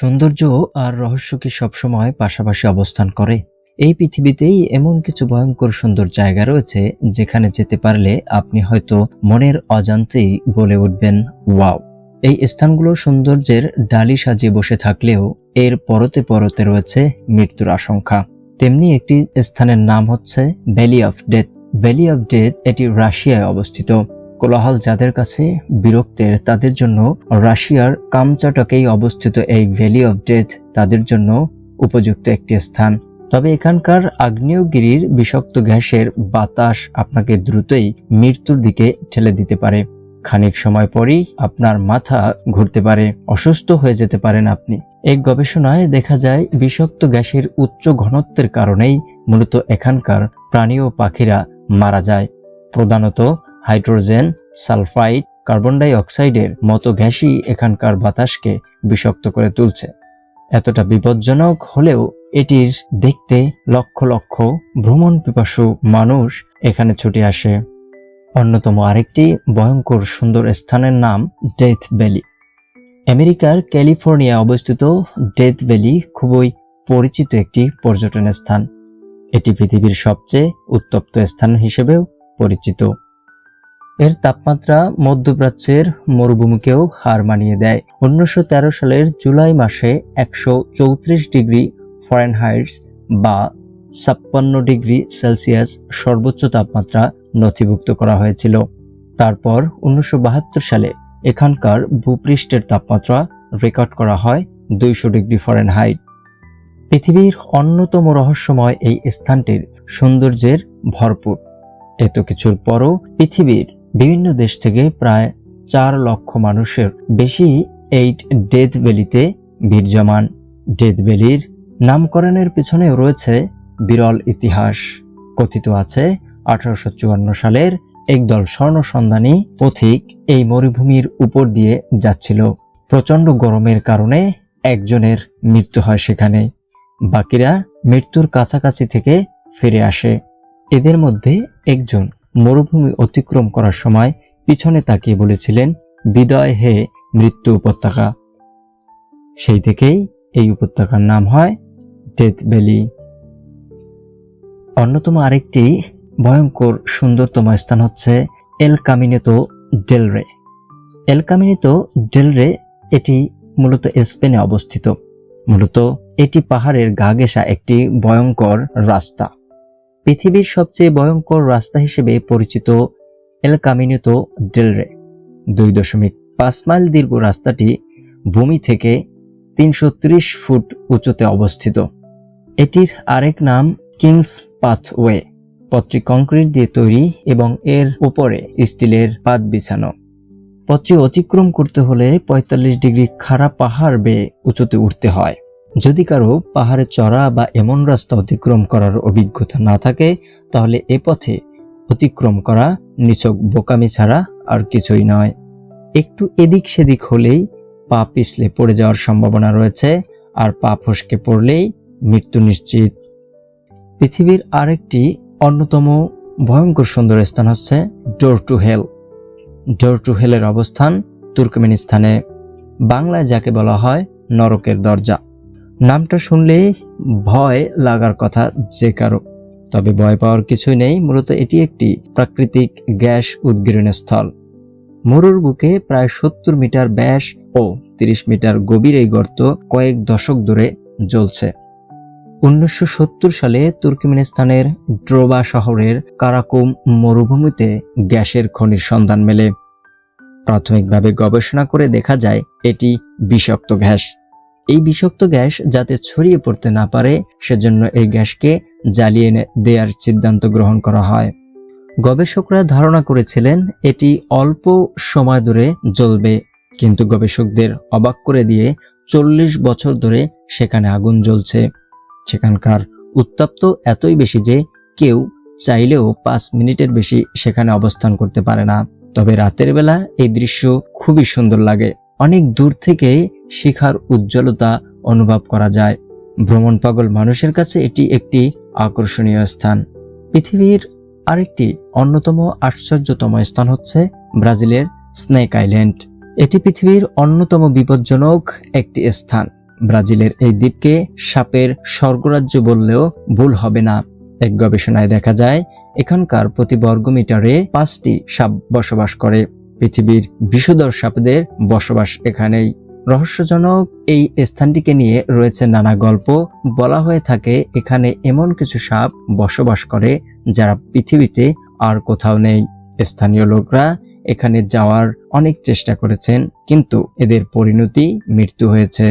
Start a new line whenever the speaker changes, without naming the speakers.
সৌন্দর্য আর রহস্য কি সবসময় পাশাপাশি অবস্থান করে। এই পৃথিবীতেই এমন কিছু ভয়ঙ্কর সুন্দর জায়গা রয়েছে, যেখানে যেতে পারলে আপনি হয়তো মনের অজান্তেই বলে উঠবেন, ওয়াও। এই স্থানগুলো সৌন্দর্যের ডালি সাজিয়ে বসে থাকলেও এর পরতে পরতে রয়েছে মৃত্যুর আশঙ্কা। তেমনি একটি স্থানের নাম হচ্ছে valley of death. Valley of death এটি রাশিয়ায় অবস্থিত। কোলাহল যাদের কাছে বিরক্তের, তাদের জন্য রাশিয়ার কামচাটকেই অবস্থিত এই ভ্যালি অফ ডেথ তাদের জন্য উপযুক্ত একটি স্থান। তবে এখানকার আগ্নেয়গিরির বিষাক্ত গ্যাসের বাতাস আপনাকে দ্রুতই মৃত্যুর দিকে ঠেলে দিতে পারে। খানিক সময় পরেই আপনার মাথা ঘুরতে পারে, অসুস্থ হয়ে যেতে পারেন আপনি। এই গবেষণায় দেখা যায়, বিষাক্ত গ্যাসের উচ্চ ঘনত্বের কারণেই মূলত এখানকার প্রাণী ও পাখিরা মারা যায়। প্রধানত হাইড্রোজেন, সালফাইড, কার্বন ডাই অক্সাইডের মতো গ্যাসই এখানকার বাতাসকে বিষাক্ত করে তুলছে। এতটা বিপজ্জনক হলেও এটির দেখতে লক্ষ লক্ষ ভ্রমণ পিপাসু মানুষ এখানে ছুটে আসে। অন্যতম আরেকটি ভয়ঙ্কর সুন্দর স্থানের নাম ডেথ ভ্যালি। আমেরিকার ক্যালিফোর্নিয়া অবস্থিত ডেথ ভ্যালি খুবই পরিচিত একটি পর্যটন স্থান। এটি পৃথিবীর সবচেয়ে উত্তপ্ত স্থান হিসেবেও পরিচিত। এর তাপমাত্রা মধ্যপ্রাচ্যের মরুভূমিকেও হার মানিয়ে দেয়। উনিশশো তেরো সালের জুলাই মাসে একশো চৌত্রিশ ডিগ্রি ফরেনহাইটস বা ছাপ্পান্ন ডিগ্রি সেলসিয়াস সর্বোচ্চ তাপমাত্রা নথিভুক্ত করা হয়েছিল। তারপর উনিশশো বাহাত্তর সালে এখানকার ভূপৃষ্ঠের তাপমাত্রা রেকর্ড করা হয় দুইশো ডিগ্রি ফরেনহাইট। পৃথিবীর অন্যতম রহস্যময় এই স্থানটির সৌন্দর্যের ভরপুর। এত কিছুর পরও পৃথিবীর বিভিন্ন দেশ থেকে প্রায় চার লক্ষ মানুষের বেশি এই ডেথ ভ্যালিতে ভিড় জমান ডেথ ভ্যালির নামকরণের পিছনেও রয়েছে বিরল ইতিহাস। কথিত আছে, আঠারোশো চুয়ান্ন সালের একদল স্বর্ণ সন্ধানী পথিক এই মরুভূমির উপর দিয়ে যাচ্ছিল। প্রচণ্ড গরমের কারণে একজনের মৃত্যু হয় সেখানে। বাকিরা মৃত্যুর কাছাকাছি থেকে ফিরে আসে। এদের মধ্যে একজন মরুভূমি অতিক্রম করার সময় পিছনে তাকিয়ে বলেছিলেন, বিদয় হে মৃত্যু উপত্যকা। সেই থেকেই এই উপত্যকার নাম হয় ডেথ ভ্যালি। অন্যতম আরেকটি ভয়ঙ্কর সুন্দরতম স্থান হচ্ছে এল কামিনেতো ডেলরে এল কামিনেতো ডেলরে এটি মূলত স্পেনে অবস্থিত। মূলত এটি পাহাড়ের গা ঘেঁষা একটি ভয়ঙ্কর রাস্তা। পৃথিবীর সবচেয়ে ভয়ঙ্কর রাস্তা হিসেবে পরিচিত এল ডেলরে দুই দশমিক পাঁচ মাইল দীর্ঘ রাস্তাটি ভূমি থেকে তিনশো ত্রিশ ফুট উঁচুতে অবস্থিত। এটির আরেক নাম কিংস পাথওয়ে পথটি কংক্রিট দিয়ে তৈরি এবং এর উপরে স্টিলের পাত বিছানো। পথটি অতিক্রম করতে হলে ৪৫ ডিগ্রি খাড়া পাহাড় বেয়ে উঁচুতে উঠতে হয়। যদি কারও পাহাড়ে চড়া বা এমন রাস্তা অতিক্রম করার অভিজ্ঞতা না থাকে, তাহলে এ পথে অতিক্রম করা নিছক বোকামি ছাড়া আর কিছুই নয়। একটু এদিক সেদিক হলেই পা পিছলে পড়ে যাওয়ার সম্ভাবনা রয়েছে, আর পা ফসকে পড়লেই মৃত্যু নিশ্চিত। পৃথিবীর আরেকটি অন্যতম ভয়ঙ্কর সুন্দর স্থান হচ্ছে door to hell. Door to হেলের অবস্থান তুর্কমেনিস্তানে। বাংলায় যাকে বলা হয় নরকের দরজা। নামটা শুনলেই ভয় লাগার কথা যে কারও। তবে ভয় পাওয়ার কিছুই নেই, মূলত এটি একটি প্রাকৃতিক গ্যাস উদ্গীরণ স্থল। মরুর বুকে প্রায় সত্তর মিটার ব্যাস ও তিরিশ মিটার গভীর এই গর্ত কয়েক দশক ধরে জ্বলছে। উনিশশো সত্তর সালে তুর্কমেনিস্তানের ড্রোবা শহরের কারাকুম মরুভূমিতে গ্যাসের খনির সন্ধান মেলে। প্রাথমিকভাবে গবেষণা করে দেখা যায়, এটি বিষাক্ত গ্যাস। এই বিষাক্ত গ্যাস যাতে ছড়িয়ে পড়তে না পারে, সেজন্য এই গ্যাসকে জ্বালিয়ে দেওয়ার সিদ্ধান্ত গ্রহণ করা হয়। গবেষকরা ধারণা করেছিলেন, এটি অল্প সময় ধরে জ্বলবে, কিন্তু গবেষকদের অবাক করে দিয়ে চল্লিশ বছর ধরে সেখানে আগুন জ্বলছে। সেখানকার উত্তপ্ত এতই বেশি যে কেউ চাইলেও পাঁচ মিনিটের বেশি সেখানে অবস্থান করতে পারে না। তবে রাতের বেলা এই দৃশ্য খুবই সুন্দর লাগে। অনেক দূর থেকে শিখার উজ্জ্বলতা অনুভব করা যায়। ভ্রমণ পাগল মানুষের কাছে এটি একটি আকর্ষণীয় স্থান। পৃথিবীর আরেকটি অন্যতম আশ্চর্যতম স্থান হচ্ছে ব্রাজিলের স্নেক আইল্যান্ড। এটি পৃথিবীর অন্যতম বিপজ্জনক একটি স্থান। ব্রাজিলের এই দ্বীপকে সাপের স্বর্গরাজ্য বললেও ভুল হবে না। এক গবেষণায় দেখা যায়, এখানকার প্রতি বর্গমিটারে পাঁচটি সাপ বসবাস করে। পৃথিবীর বিষধর সাপদের বসবাস এখানেই। রহস্যজনক এই স্থানটিকে নিয়ে রয়েছে নানা গল্প। বলা হয়ে থাকে, এখানে এমন কিছু সাপ বসবাস করে যারা পৃথিবীতে আর কোথাও নেই। স্থানীয় লোকরা এখানে যাওয়ার অনেক চেষ্টা করেছেন, কিন্তু এদের পরিণতি মৃত্যু হয়েছে।